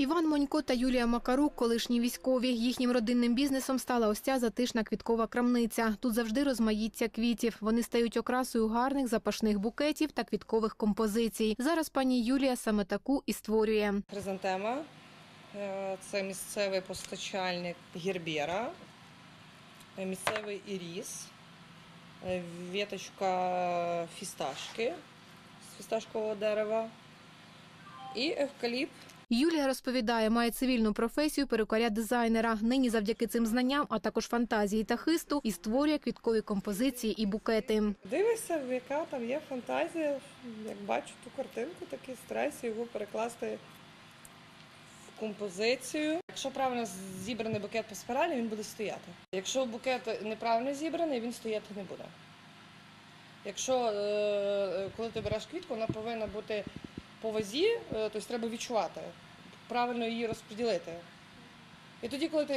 Іван Монько та Юлія Макарук, колишні військові. Їхнім родинним бізнесом стала ось ця затишна квіткова крамниця. Тут завжди розмаїття квітів. Вони стають окрасою гарних запашних букетів та квіткових композицій. Зараз пані Юлія саме таку і створює. Хризантема е, це місцевий постачальник гербера, е, місцевий іріс, е, віточка фісташки з фісташкового дерева і евкаліпт. Юлія розповідає, має цивільну професію перукаря-дизайнера. Нині завдяки цим знанням, а також фантазії та хисту, і створює квіткові композиції і букети. Дивишся, яка там є фантазія. Як бачу ту картинку, так і стараюся його перекласти в композицію. Якщо правильно зібраний букет по спіралі, він буде стояти. Якщо букет неправильно зібраний, він стояти не буде. Якщо е, коли ти береш квітку, вона повинна бути по вазі, е, тобто треба відчувати, правильно її розподілити. І тоді, коли ти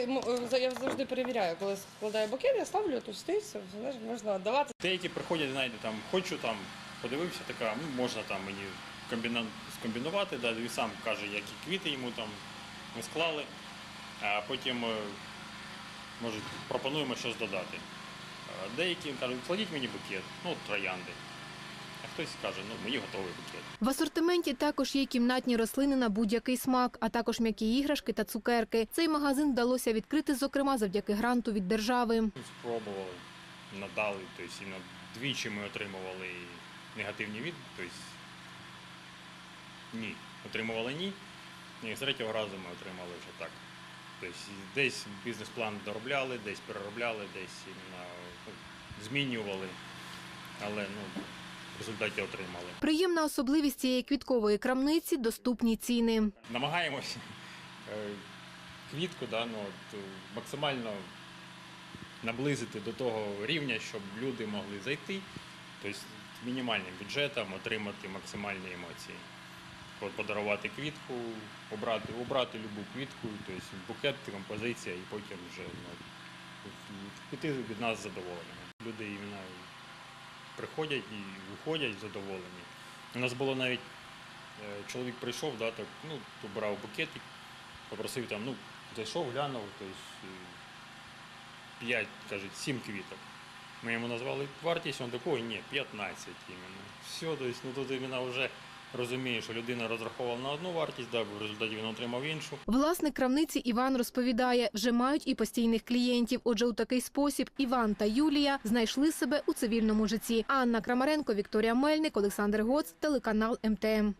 е, я завжди перевіряю, коли складаю букет, я ставлю, стоїть, знаєш, можна давати. Деякі приходять, знаєте, там хочу там, подивився, така, ну можна там мені скомбінувати, да, він сам каже, які квіти йому там ми склали, а потім е, може пропонуємо щось додати. Деякі кажуть, кладіть мені букет, ну троянди. А хтось каже, ну мені готовий букет. В асортименті також є кімнатні рослини на будь-який смак, а також м'які іграшки та цукерки. Цей магазин вдалося відкрити, зокрема, завдяки гранту від держави. Спробували, надали, тобто і на двічі ми отримували негативні від, тобто ні. Отримували ні. І з третього разу ми отримали вже так. Тобто десь бізнес-план доробляли, десь переробляли, десь ну, змінювали, але ну, в результаті отримали. Приємна особливість цієї квіткової крамниці доступні ціни. Намагаємось е, квітку да, ну, от, е, максимально наблизити до того рівня, щоб люди могли зайти, тобто з мінімальним бюджетом отримати максимальні емоції. Подарувати квітку, обрати, обрати любу квітку, тобто букет, композиція, і потім вже ну, піти від нас задоволеними. Люди іменно приходять і виходять задоволені. У нас було навіть Е, Чоловік прийшов, да, так, ну, брав і попросив там, ну, зайшов, глянув, тобто 5, каже, 7 квіток. Ми йому назвали вартість, він такий, ні, 15 іменно. Все, тобто, ну тут іменно вже розуміє, що людина розраховувала на одну вартість, да, в результаті він отримав іншу. Власник крамниці Іван розповідає, вже мають і постійних клієнтів. Отже, у такий спосіб Іван та Юлія знайшли себе у цивільному житті. Анна Крамаренко, Вікторія Мельник, Олександр Гоц, телеканал МТМ.